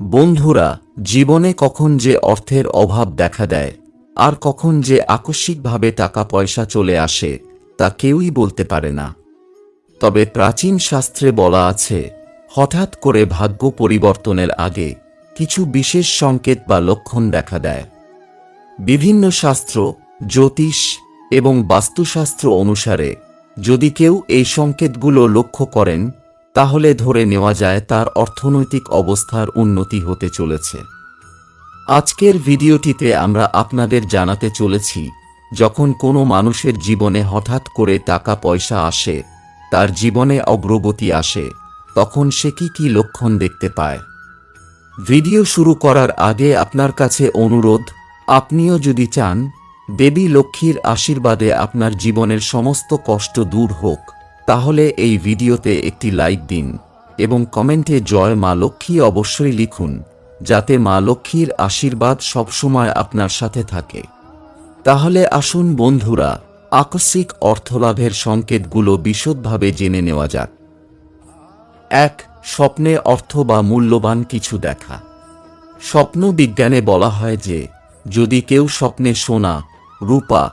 বন্ধুরা, জীবনে কখন যে অর্থের অভাব দেখা দেয়, আর কখন যে আকস্মিকভাবে টাকা পয়সা চলে আসে, তা কেউই বলতে পারে না। তবে প্রাচীন শাস্ত্রে বলা আছে, হঠাৎ করে ভাগ্য পরিবর্তনের আগে কিছু বিশেষ সংকেত বা লক্ষণ দেখা দেয়। বিভিন্ন শাস্ত্র, জ্যোতিষ এবং বাস্তুশাস্ত্র অনুসারে যদি কেউ এই সংকেতগুলো লক্ষ্য করেন তাহলে ধরে নেওয়া যায় তার অর্থনৈতিক অবস্থার উন্নতি হতে চলেছে। আজকের ভিডিওটিতে আমরা আপনাদের জানাতে চলেছি, যখন কোনো মানুষের জীবনে হঠাৎ করে টাকা পয়সা আসে, তার জীবনে অগ্রগতি আসে, তখন সে কি কি লক্ষণ দেখতে পায়। ভিডিও শুরু করার আগে আপনার কাছে অনুরোধ, আপনিও যদি চান, দেবী লক্ষ্মীর আশীর্বাদে আপনার জীবনের সমস্ত কষ্ট দূর হোক। তাহলে এই ভিডিওতে একটি লাইক দিন এবং কমেন্টে জয় মা লক্ষ্মী অবশ্যই লিখুন, যাতে মা লক্ষ্মীর আশীর্বাদ সবসময় আপনার সাথে থাকে। তাহলে আসুন বন্ধুরা, আকস্মিক অর্থলাভের সংকেতগুলো বিশদভাবে জেনে নেওয়া যাক। এক, স্বপ্নে অর্থ বা মূল্যবান কিছু দেখা। স্বপ্ন বিজ্ঞানে বলা হয় যে, যদি কেউ স্বপ্নে সোনা, রূপা,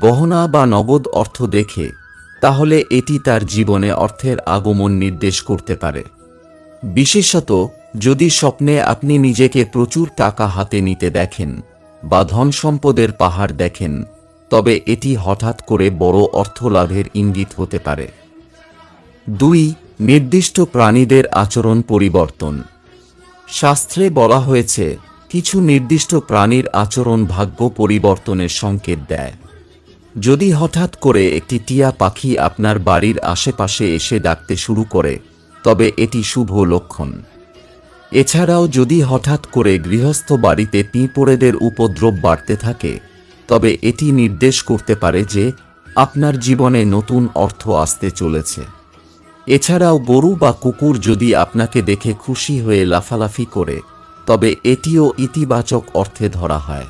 গহনা বা নগদ অর্থ দেখে তাহলে এটি তার জীবনে অর্থের আগমন নির্দেশ করতে পারে। বিশেষত যদি স্বপ্নে আপনি নিজেকে প্রচুর টাকা হাতে নিতে দেখেন বা ধন সম্পদের পাহাড় দেখেন, তবে এটি হঠাৎ করে বড় অর্থ লাভের ইঙ্গিত হতে পারে। দুই, নির্দিষ্ট প্রাণীদের আচরণ পরিবর্তন। শাস্ত্রে বলা হয়েছে, কিছু নির্দিষ্ট প্রাণীর আচরণ ভাগ্য পরিবর্তনের সংকেত দেয়। যদি হঠাৎ করে একটি টিয়া পাখি আপনার বাড়ির আশেপাশে এসে ডাকতে শুরু করে, তবে এটি শুভ লক্ষণ। এছাড়াও যদি হঠাৎ করে গৃহস্থ বাড়িতে পিঁপড়েদের উপদ্রব বাড়তে থাকে, তবে এটি নির্দেশ করতে পারে যে আপনার জীবনে নতুন অর্থ আসতে চলেছে। এছাড়াও গরু বা কুকুর যদি আপনাকে দেখে খুশি হয়ে লাফালাফি করে, তবে এটিও ইতিবাচক অর্থে ধরা হয়।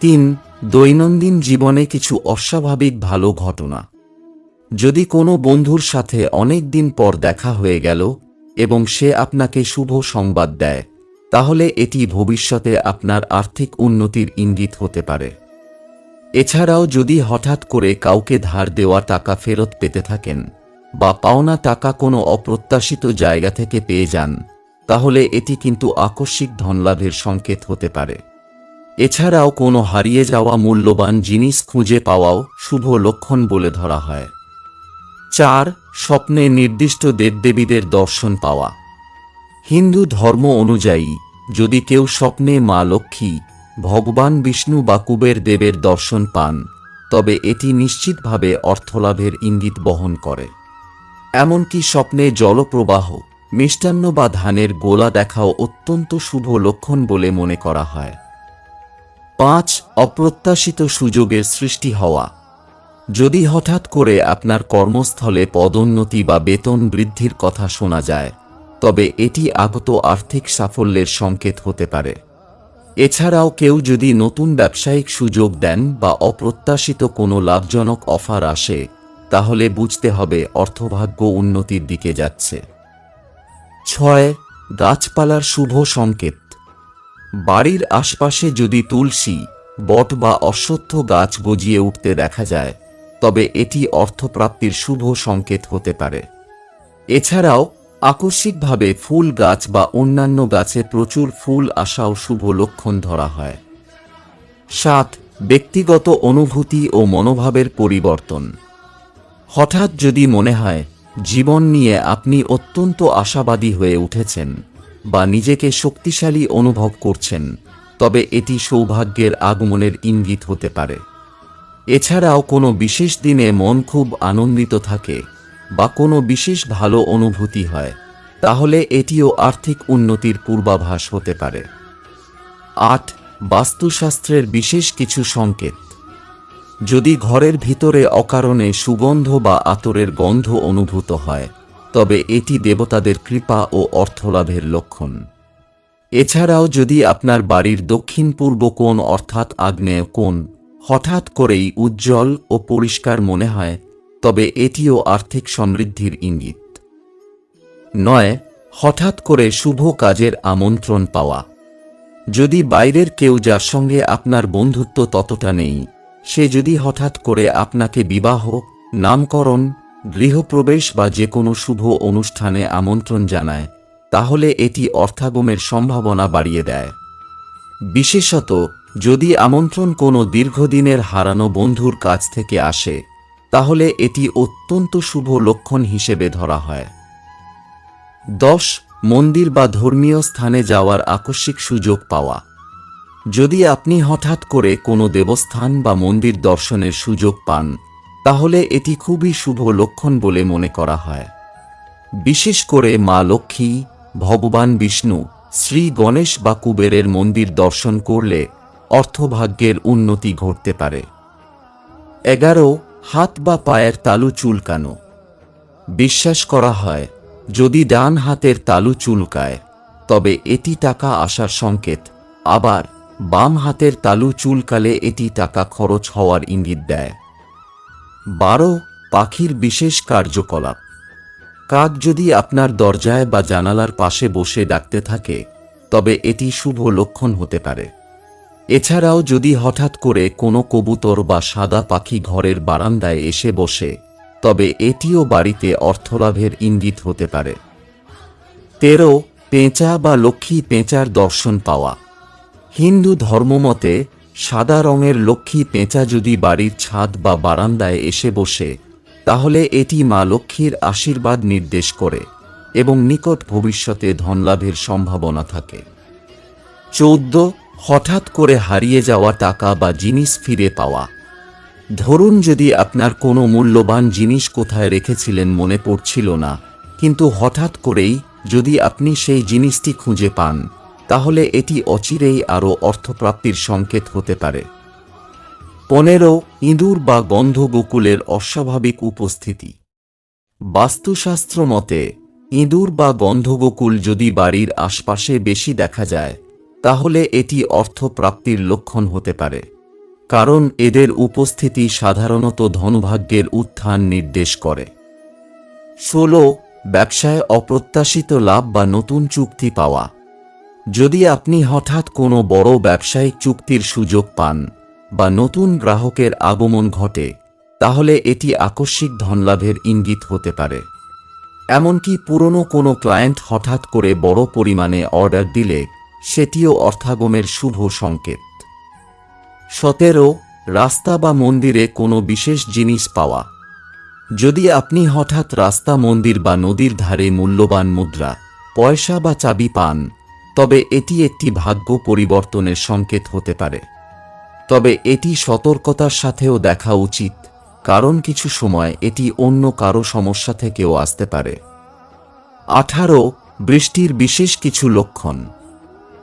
তিন দৈনন্দিন জীবনে কিছু অস্বাভাবিক ভালো ঘটনা। যদি কোনো বন্ধুর সাথে অনেক দিন পর দেখা হয়ে গেল এবং সে আপনাকে শুভ সংবাদ দেয়, তাহলে এটি ভবিষ্যতে আপনার আর্থিক উন্নতির ইঙ্গিত হতে পারে। এছাড়াও যদি হঠাৎ করে কাউকে ধার দেওয়া টাকা ফেরত পেতে থাকেন বা পাওনা টাকা কোনো অপ্রত্যাশিত জায়গা থেকে পেয়ে যান, তাহলে এটি কিন্তু আকস্মিক ধনলাভের সংকেত হতে পারে। এছাড়াও কোনো হারিয়ে যাওয়া মূল্যবান জিনিস খুঁজে পাওয়াও শুভ লক্ষণ বলে ধরা হয়। চার, স্বপ্নে নির্দিষ্ট দেবদেবীদের দর্শন পাওয়া। হিন্দু ধর্ম অনুযায়ী, যদি কেউ স্বপ্নে মা লক্ষ্মী, ভগবান বিষ্ণু বা কুবের দেবের দর্শন পান, তবে এটি নিশ্চিতভাবে অর্থলাভের ইঙ্গিত বহন করে। এমনকি স্বপ্নে জলপ্রবাহ, মিষ্টান্ন বা ধানের গোলা দেখাও অত্যন্ত শুভ লক্ষণ বলে মনে করা হয়। পাঁচ অপ্রত্যাশিত সুযোগের সৃষ্টি হওয়া। যদি হঠাৎ করে আপনার কর্মস্থলে পদোন্নতি বা বেতন বৃদ্ধির কথা শোনা যায়, তবে এটি আগত আর্থিক সাফল্যের সংকেত হতে পারে। এছাড়াও কেউ যদি নতুন ব্যবসায়িক সুযোগ দেন বা অপ্রত্যাশিত কোনো লাভজনক অফার আসে, তাহলে বুঝতে হবে অর্থভাগ্য উন্নতির দিকে যাচ্ছে। ছয়, গাছপালার শুভ সংকেত। বাড়ির আশপাশে যদি তুলসী, বট বা অশ্বত্থ গাছ গজিয়ে উঠতে দেখা যায়, তবে এটি অর্থপ্রাপ্তির শুভ সংকেত হতে পারে। এছাড়াও, আকস্মিকভাবে ফুল গাছ বা অন্যান্য গাছে প্রচুর ফুল আসাও শুভ লক্ষণ ধরা হয়। সাত, ব্যক্তিগত অনুভূতি ও মনোভাবের পরিবর্তন। হঠাৎ যদি মনে হয়, জীবন নিয়ে আপনি অত্যন্ত আশাবাদী হয়ে উঠেছেন বা নিজেকে শক্তিশালী অনুভব করছেন, তবে এটি সৌভাগ্যের আগমনের ইঙ্গিত হতে পারে। এছাড়াও কোনো বিশেষ দিনে মন খুব আনন্দিত থাকে বা কোনো বিশেষ ভালো অনুভূতি হয়, তাহলে এটিও আর্থিক উন্নতির পূর্বাভাস হতে পারে। আট, বাস্তুশাস্ত্রের বিশেষ কিছু সংকেত। যদি ঘরের ভিতরে অকারণে সুগন্ধ বা আতরের গন্ধ অনুভূত হয় তবে এটি দেবতাদের কৃপা ও অর্থলাভের লক্ষণ। এছাড়াও যদি আপনার বাড়ির দক্ষিণ পূর্ব কোণ অর্থাৎ আগ্নেয় কোণ হঠাৎ করেই উজ্জ্বল ও পরিষ্কার মনে হয়, তবে এটিও আর্থিক সমৃদ্ধির ইঙ্গিত। নয়, হঠাৎ করে শুভ কাজের আমন্ত্রণ পাওয়া। যদি বাইরের কেউ যার সঙ্গে আপনার বন্ধুত্ব ততটা নেই, সে যদি হঠাৎ করে আপনাকে বিবাহ, নামকরণ গৃহপ্রবেশ বা যে কোনো শুভ অনুষ্ঠানে আমন্ত্রণ জানায়, তাহলে এটি অর্থাগমের সম্ভাবনা বাড়িয়ে দেয়। বিশেষত, যদি আমন্ত্রণ কোনো দীর্ঘদিনের হারানো বন্ধুর কাছ থেকে আসে, তাহলে এটি অত্যন্ত শুভ লক্ষণ হিসেবে ধরা হয়। দশ, মন্দির বা ধর্মীয় স্থানে যাওয়ার আকস্মিক সুযোগ পাওয়া। যদি আপনি হঠাৎ করে কোনো দেবস্থান বা মন্দির দর্শনের সুযোগ পান তাহলে এটি খুবই শুভ লক্ষণ বলে মনে করা হয়। বিশেষ করে মা লক্ষ্মী, ভগবান বিষ্ণু, শ্রী গণেশ বা কুবেরের মন্দির দর্শন করলে অর্থভাগ্যের উন্নতি ঘটতে পারে। এগারো, হাত বা পায়ের তালু চুলকানো। বিশ্বাস করা হয়, যদি ডান হাতের তালু চুলকায়, তবে এটি টাকা আসার সংকেত। আবার বাম হাতের তালু চুলকালে এটি টাকা খরচ হওয়ার ইঙ্গিত দেয়। বারো পাখির বিশেষ কার্যকলাপ। কাক যদি আপনার দরজায় বা জানালার পাশে বসে ডাকতে থাকে, তবে এটি শুভ লক্ষণ হতে পারে। এছাড়াও যদি হঠাৎ করে কোনো কবুতর বা সাদা পাখি ঘরের বারান্দায় এসে বসে, তবে এটিও বাড়িতে অর্থলাভের ইঙ্গিত হতে পারে। তেরো, পেঁচা বা লক্ষ্মী পেঁচার দর্শন পাওয়া। হিন্দু ধর্মমতে সাদা রঙের লক্ষ্মী পেঁচা যদি বাড়ির ছাদ বা বারান্দায় এসে বসে, তাহলে এটি মা লক্ষ্মীর আশীর্বাদ নির্দেশ করে এবং নিকট ভবিষ্যতে ধনলাভের সম্ভাবনা থাকে। চৌদ্দ, হঠাৎ করে হারিয়ে যাওয়া টাকা বা জিনিস ফিরে পাওয়া। ধরুন যদি আপনার কোনো মূল্যবান জিনিস কোথায় রেখেছিলেন মনে পড়ছিল না, কিন্তু হঠাৎ করেই যদি আপনি সেই জিনিসটি খুঁজে পান তাহলে এটি অচিরেই আরও অর্থপ্রাপ্তির সংকেত হতে পারে। পনেরো, ইঁদুর বা গন্ধগোকুলের অস্বাভাবিক উপস্থিতি। বাস্তুশাস্ত্র মতে, ইঁদুর বা গন্ধগোকুল যদি বাড়ির আশপাশে বেশি দেখা যায়, তাহলে এটি অর্থপ্রাপ্তির লক্ষণ হতে পারে। কারণ এদের উপস্থিতি সাধারণত ধনভাগ্যের উত্থান নির্দেশ করে। ষোলো, ব্যবসায় অপ্রত্যাশিত লাভ বা নতুন চুক্তি পাওয়া। যদি আপনি হঠাৎ কোনো বড় ব্যবসায়িক চুক্তির সুযোগ পান বা নতুন গ্রাহকের আগমন ঘটে, তাহলে এটি আকস্মিক ধনলাভের ইঙ্গিত হতে পারে। এমনকি পুরনো কোনো ক্লায়েন্ট হঠাৎ করে বড় পরিমাণে অর্ডার দিলে, সেটিও অর্থাগমের শুভ সংকেত। সতেরো, রাস্তা বা মন্দিরে কোনো বিশেষ জিনিস পাওয়া। যদি আপনি হঠাৎ রাস্তা, মন্দির বা নদীর ধারে মূল্যবান মুদ্রা, পয়সা বা চাবি পান তবে এটি একটি ভাগ্য পরিবর্তনের সংকেত হতে পারে। তবে এটি সতর্কতার সাথেও দেখা উচিত, কারণ কিছু সময় এটি অন্য কারও সমস্যা থেকেও আসতে পারে। আঠারো, বৃষ্টির বিশেষ কিছু লক্ষণ।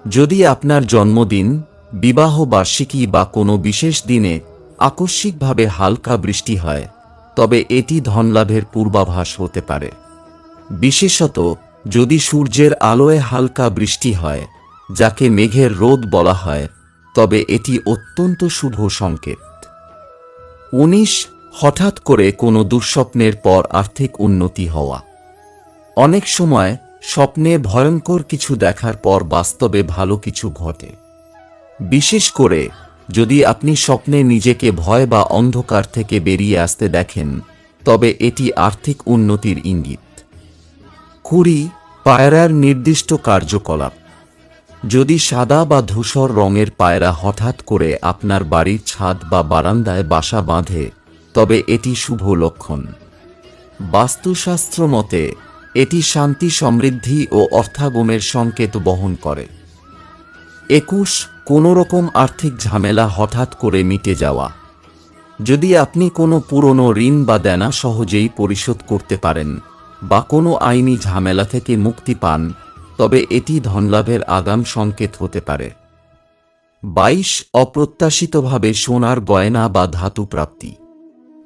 যদি আপনার জন্মদিন, বিবাহ বার্ষিকী বা কোনো বিশেষ দিনে আকস্মিকভাবে হালকা বৃষ্টি হয়, তবে এটি ধনলাভের পূর্বাভাস হতে পারে। বিশেষত যদি সূর্যের আলোয় হালকা বৃষ্টি হয়, যাকে মেঘের রোদ বলা হয়, তবে এটি অত্যন্ত শুভ সংকেত। উনিশ, হঠাৎ করে কোনো দুঃস্বপ্নের পর আর্থিক উন্নতি হওয়া। অনেক সময় স্বপ্নে ভয়ঙ্কর কিছু দেখার পর বাস্তবে ভালো কিছু ঘটে। বিশেষ করে যদি আপনি স্বপ্নে নিজেকে ভয় বা অন্ধকার থেকে বেরিয়ে আসতে দেখেন, তবে এটি আর্থিক উন্নতির ইঙ্গিত। কুড়ি পায়রার নির্দিষ্ট কার্যকলাপ। যদি সাদা বা ধূসর রঙের পায়রা হঠাৎ করে আপনার বাড়ির ছাদ বা বারান্দায় বাসা বাঁধে, তবে এটি শুভ লক্ষণ। বাস্তুশাস্ত্র মতে, এটি শান্তি, সমৃদ্ধি ও অর্থাগমের সংকেত বহন করে। একুশ, কোনো রকম আর্থিক ঝামেলা হঠাৎ করে মিটে যাওয়া। যদি আপনি কোনো পুরনো ঋণ বা দেনা সহজেই পরিশোধ করতে পারেন বা কোনো আইনি ঝামেলা থেকে মুক্তি পান, তবে এটি ধনলাভের আগাম সংকেত হতে পারে। বাইশ, অপ্রত্যাশিতভাবে সোনার গয়না বা ধাতু প্রাপ্তি।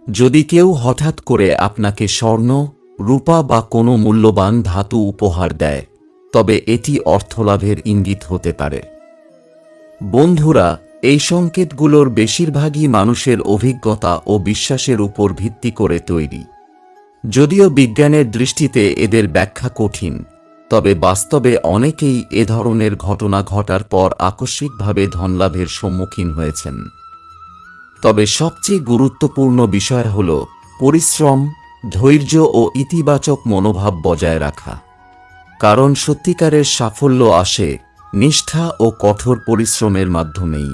যদি কেউ হঠাৎ করে আপনাকে স্বর্ণ, রূপা বা কোনো মূল্যবান ধাতু উপহার দেয়, তবে এটি অর্থলাভের ইঙ্গিত হতে পারে। বন্ধুরা, এই সংকেতগুলোর বেশিরভাগই মানুষের অভিজ্ঞতা ও বিশ্বাসের উপর ভিত্তি করে তৈরি। যদিও বিজ্ঞানের দৃষ্টিতে এদের ব্যাখ্যা কঠিন, তবে বাস্তবে অনেকেই এ ধরনের ঘটনা ঘটার পর আকস্মিকভাবে ধনলাভের সম্মুখীন হয়েছেন। তবে সবচেয়ে গুরুত্বপূর্ণ বিষয় হল পরিশ্রম, ধৈর্য ও ইতিবাচক মনোভাব বজায় রাখা। কারণ সত্যিকারের সাফল্য আসে নিষ্ঠা ও কঠোর পরিশ্রমের মাধ্যমেই।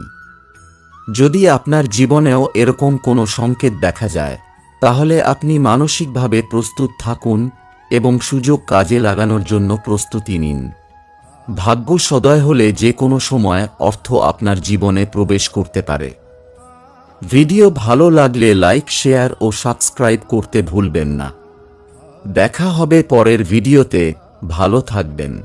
যদি আপনার জীবনেও এরকম কোনো সংকেত দেখা যায় তাহলে আপনি মানসিকভাবে প্রস্তুত থাকুন এবং সুযোগ কাজে লাগানোর জন্য প্রস্তুতি নিন। ভাগ্য সদয় হলে যে কোনো সময় অর্থ আপনার জীবনে প্রবেশ করতে পারে। ভিডিও ভালো লাগলে লাইক, শেয়ার ও সাবস্ক্রাইব করতে ভুলবেন না। দেখা হবে পরের ভিডিওতে। ভালো থাকবেন।